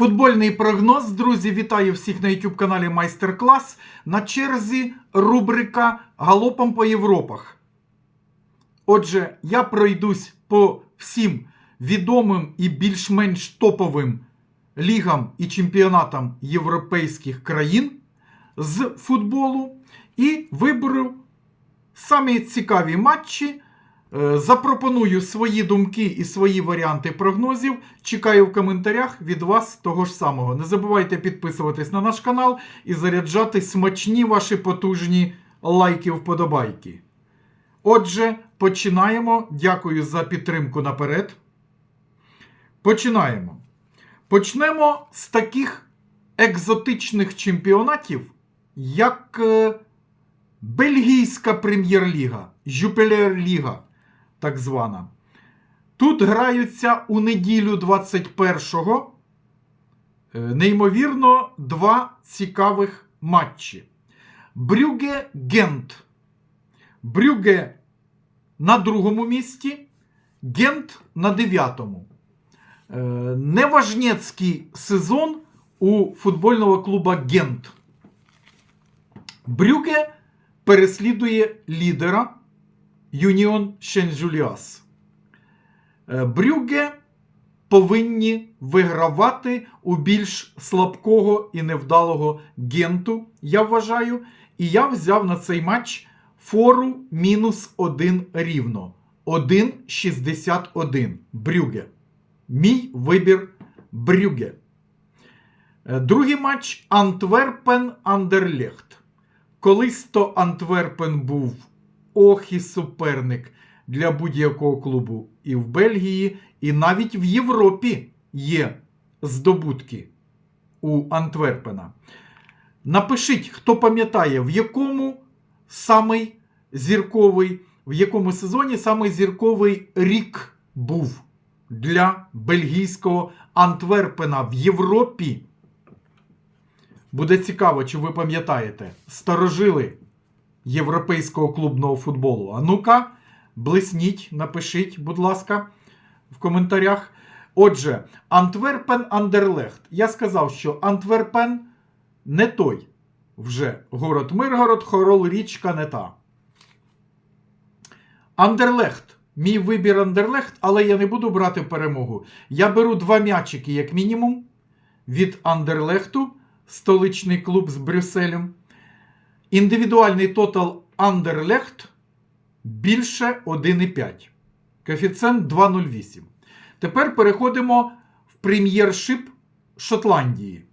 Футбольний прогноз, друзі, вітаю всіх на YouTube каналі Майстер Клас. На черзі рубрика Галопом по Європах. Отже, я пройдусь по всім відомим і більш-менш топовим лігам і чемпіонатам європейських країн з футболу і виберу самі цікаві матчі. Е, Запропоную свої думки і свої варіанти прогнозів. Чекаю в коментарях від вас того ж самого. Не забувайте підписуватись на наш канал і заряджати смачні ваші потужні лайки вподобайки. Отже, починаємо. Дякую за підтримку наперед. Починаємо. Почнемо з таких екзотичних чемпіонатів, як е, Бельгійська прем'єр-ліга, Жупелер-ліга, так звана. Тут граються у неділю 21-го, е, неймовірно, два цікавих матчі. Брюге Гент. Брюге на другому місці, Гент на дев'ятому. Е, Неважнецький сезон у футбольного клуба Гент. Брюге переслідує лідера Юніон Шенжуліас. Е, Брюге повинні вигравати у більш слабкого і невдалого Генту, я вважаю. І я взяв на цей матч фору мінус 1 рівно. 1,61 Брюге. Мій вибір Брюге. Е, Другий матч Антверпен Андерлехт. Колись то Антверпен був ох і суперник для будь-якого клубу і в Бельгії, і навіть в Європі є здобутки у Антверпена. Напишіть, хто пам'ятає, в якому самий зірковий, в якому сезоні самий зірковий рік був для бельгійського Антверпена в Європі. Буде цікаво, чи ви пам'ятаєте, старожили європейського клубного футболу. А ну-ка, блисніть, напишіть, будь ласка, в коментарях. Отже, Антверпен Андерлехт. Я сказав, що Антверпен не той вже город Миргород, Хорол річка не та. Андерлехт. Мій вибір Андерлехт, але я не буду брати перемогу. Я беру два м'ячики, як мінімум, від Андерлехту, столичний клуб з Брюсселем. Індивідуальний тотал Андерлехт більше 1,5. Коефіцієнт 2,08. Тепер переходимо в прем'єршип Шотландії.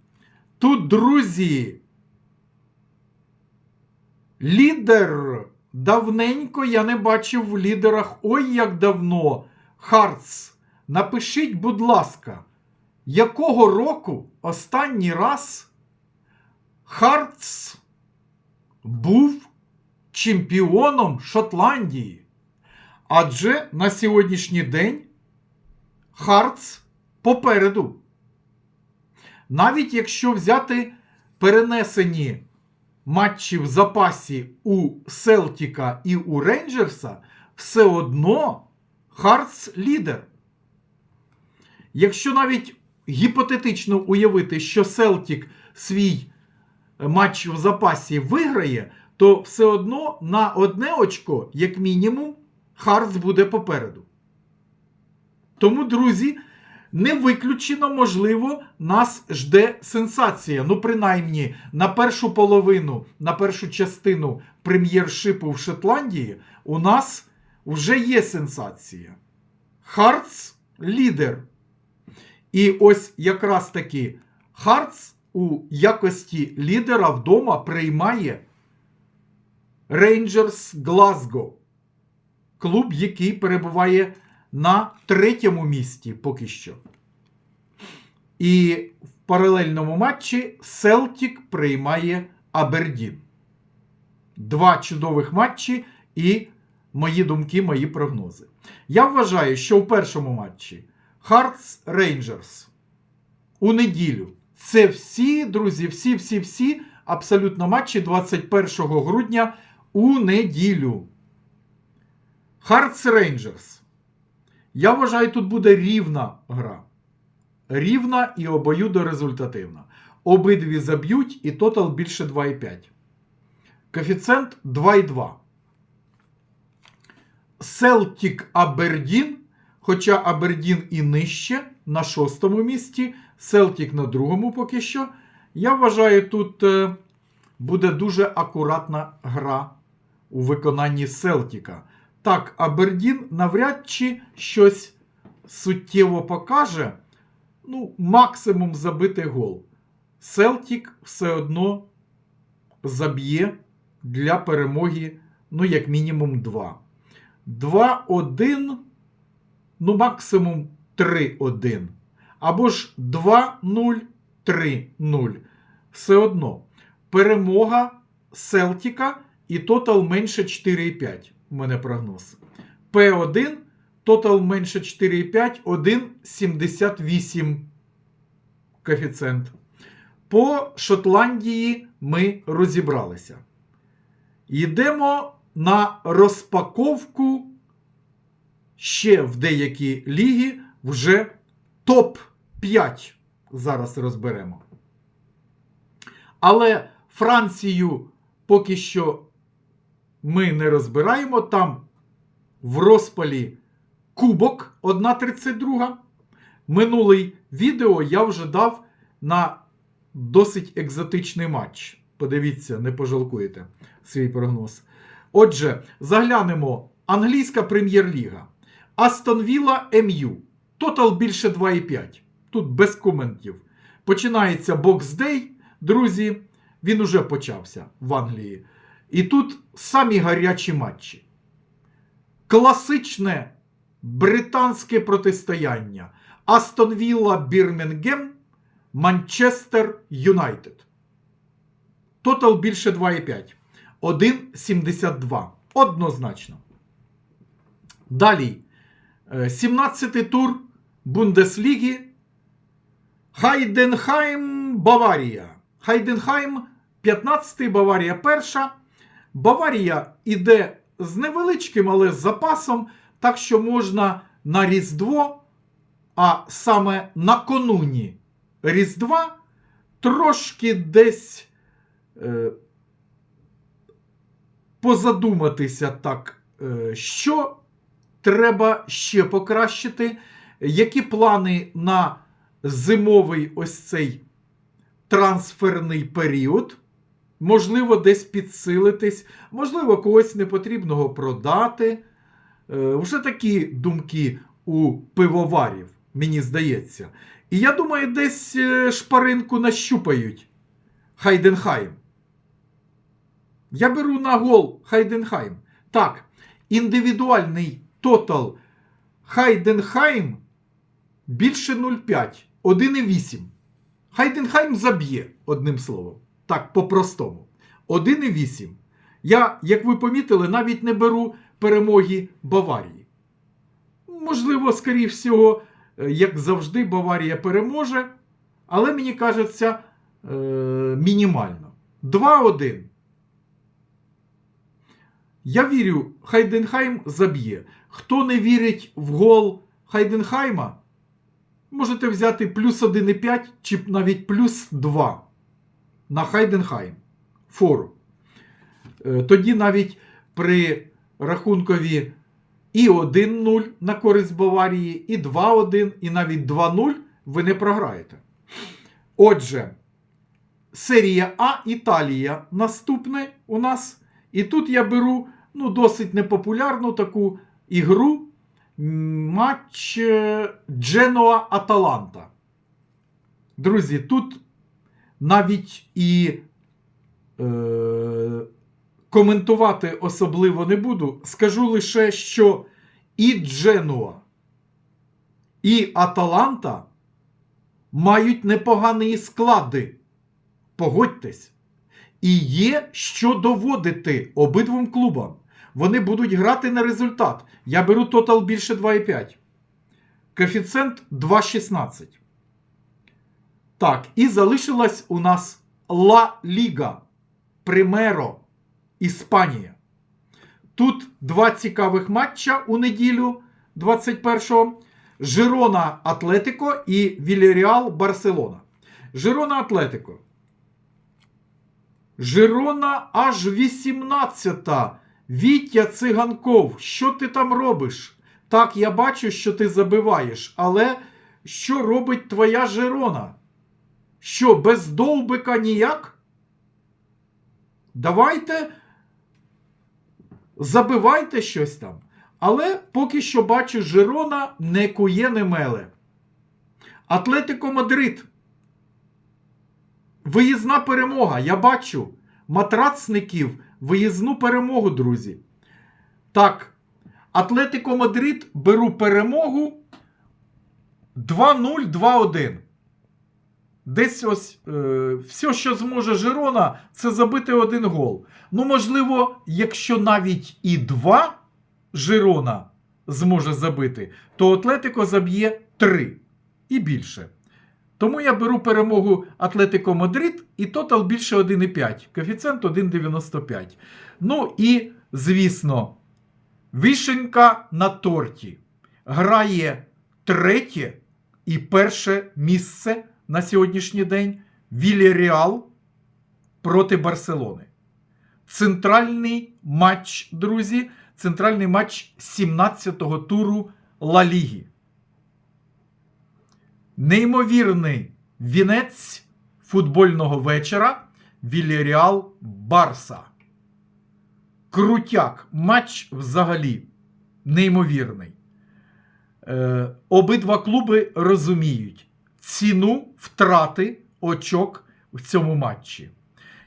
Тут, друзі, лідер. Давненько я не бачив в лідерах. Ой, як давно. Хартс. Напишіть, будь ласка, якого року останній раз Хартс був чемпіоном Шотландії? Адже на сьогоднішній день Хартс попереду. Навіть якщо взяти перенесені матчі в запасі у Селтіка і у Рейнджерса, все одно Хартс лідер. Якщо навіть гіпотетично уявити, що Селтік свій матч в запасі виграє, то все одно на одне очко, як мінімум, Хартс буде попереду. Тому, друзі, не виключено, можливо, нас жде сенсація. Ну, принаймні, на першу половину, на першу частину прем'єршипу в Шотландії у нас вже є сенсація. Хартс лідер. І ось якраз таки Хартс у якості лідера вдома приймає Рейнджерс Глазго. Клуб, який перебуває на третьому місці поки що. І в паралельному матчі Селтік приймає Абердін. Два чудових матчі і мої думки, мої прогнози. Я вважаю, що в першому матчі Хартс Рейнджерс у неділю. Це всі, друзі, всі, всі, всі абсолютно матчі 21 грудня у неділю. Хартс Рейнджерс. Я вважаю, тут буде рівна гра. рівна і обоюдорезультативна. Обидві заб'ють і тотал більше 2,5. Коефіцієнт 2,2. Селтік Абердін, хоча Абердін і нижче, на шостому місці, Селтік на другому поки що. Я вважаю, тут е, буде дуже акуратна гра у виконанні Селтіка. Так, Абердін навряд чи щось суттєво покаже. Ну, максимум забити гол. Селтік все одно заб'є для перемоги, ну, як мінімум, 2. 2-1, ну, максимум 3-1. Або ж 2-0, 3-0. Все одно. Перемога Селтіка і тотал менше 4,5. У мене прогноз. П1, тотал менше 4,5, 1,78 коефіцієнт. По Шотландії ми розібралися. Йдемо на розпаковку ще в деякі ліги вже топ-5. Зараз розберемо. Але Францію поки що ми не розбираємо. Там в розпалі кубок 1.32. Минулий відео я вже дав на досить екзотичний матч. Подивіться, не пожалкуєте свій прогноз. Отже, заглянемо. Англійська прем'єр-ліга. Астон Вілла МЮ. Тотал більше 2,5. Тут без коментів. Починається боксдей, друзі. Він уже почався в Англії. І тут самі гарячі матчі. Класичне британське протистояння. Астон Вілла Бірмінгем, Манчестер Юнайтед. Тотал більше 2,5. 1,72. Однозначно. Далі. 17-й тур Бундесліги. Хайденхайм Баварія. Хайденхайм 15-й, Баварія перша. Баварія іде з невеличким, але з запасом, так що можна на Різдво, а саме наконуні Різдва, трошки десь е, позадуматися так, е, що треба ще покращити, які плани на зимовий ось цей трансферний період. Можливо, десь підсилитись, можливо, когось непотрібного продати. Е, Вже такі думки у пивоварів, мені здається. І я думаю, десь е, шпаринку нащупають Хайденхайм. Я беру на гол Хайденхайм. Так, індивідуальний тотал Хайденхайм більше 0,5, 1,8. Хайденхайм заб'є, одним словом. Так, по-простому. 1,8. Я, як ви помітили, навіть не беру перемоги Баварії. Можливо, скоріше всього, е, як завжди, Баварія переможе, але мені кажеться е, мінімально. 2-1. Я вірю, Хайденхайм заб'є. Хто не вірить в гол Хайденхайма, можете взяти плюс 1,5 чи навіть плюс 2 на Хайденхайм. Фору. Е, Тоді навіть при рахункові і 1-0 на користь Баварії, і 2-1, і навіть 2-0 ви не програєте. Отже, серія А Італія наступне у нас. І тут я беру ну, досить непопулярну таку ігру. Матч Дженоа Аталанта. Друзі, тут навіть і е, коментувати особливо не буду. Скажу лише, що і Дженуа, і Аталанта мають непогані склади. Погодьтесь. І є що доводити обидвом клубам. Вони будуть грати на результат. Я беру тотал більше 2,5. Коефіцієнт 2,16. Так, і залишилась у нас Ла Ліга. Примеро. Іспанія. Тут два цікавих матча у неділю 21-го. Жирона Атлетико і Вільяріал Барселона. Жирона Атлетико. Жирона аж 18. Вітя Циганков. Що ти там робиш? Так, я бачу, що ти забиваєш, але що робить твоя Жирона? Що, без довбика ніяк? Давайте забивайте щось там. Але поки що бачу, Жирона не кує, не меле. Атлетико Мадрид. Виїзна перемога. Я бачу. Матрацників виїзну перемогу, друзі. Так, Атлетико Мадрид беру перемогу 2-0, 2-1. Десь ось е, все, що зможе Жирона, це забити один гол. Ну, можливо, якщо навіть і два Жирона зможе забити, то Атлетико заб'є 3 і більше. Тому я беру перемогу Атлетико Мадрид і тотал більше 1,5. Коефіцієнт 1,95. Ну і, звісно, вишенька на торті. Грає третє і перше місце на сьогоднішній день Вільяріал проти Барселони. Центральний матч, друзі. Центральний матч 17-го туру Ла Ліги. Неймовірний вінець футбольного вечора Вільяріал Барса. Крутяк. Матч взагалі неймовірний. Е, обидва клуби розуміють ціну втрати очок в цьому матчі.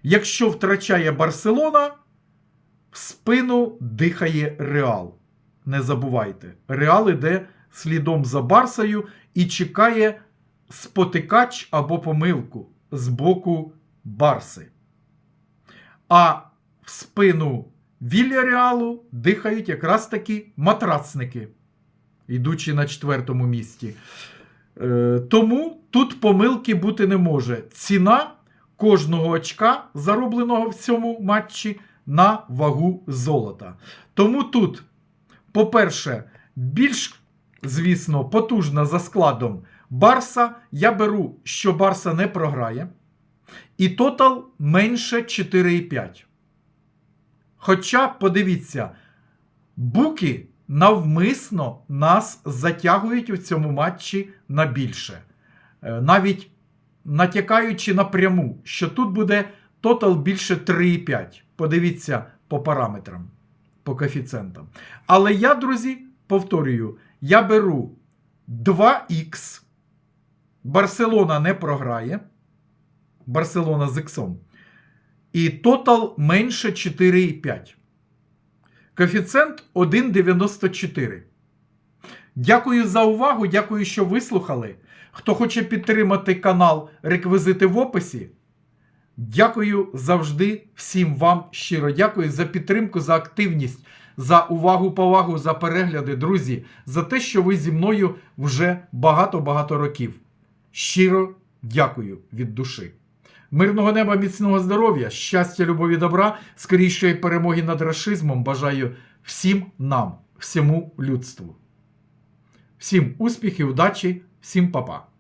Якщо втрачає Барселона, в спину дихає Реал. Не забувайте, Реал іде слідом за Барсою і чекає спотикач або помилку з боку Барси. А в спину Вільяреалу дихають якраз таки матрацники, йдучи на четвертому місці. Е, тому тут помилки бути не може. Ціна кожного очка, заробленого в цьому матчі, на вагу золота. Тому тут, по-перше, більш, звісно, потужна за складом Барса. Я беру, що Барса не програє. І тотал менше 4,5. Хоча, подивіться, буки навмисно нас затягують у цьому матчі на більше. Е, Навіть натякаючи напряму, що тут буде тотал більше 3,5. Подивіться по параметрам, по коефіцієнтам. Але я, друзі, повторюю, я беру 2х. Барселона не програє. Барселона з іксом. І тотал менше 4,5. Коефіцієнт 1,94. Дякую за увагу. Дякую, що вислухали. Хто хоче підтримати канал, реквізити в описі. Дякую завжди всім вам щиро. Дякую за підтримку, за активність, за увагу, повагу, за перегляди, друзі, за те, що ви зі мною вже багато-багато років. Щиро дякую від душі. Мирного неба, міцного здоров'я, щастя, любові, добра, скорішої перемоги над рашизмом бажаю всім нам, всьому людству. Всім успіхів, удачі, всім па-па.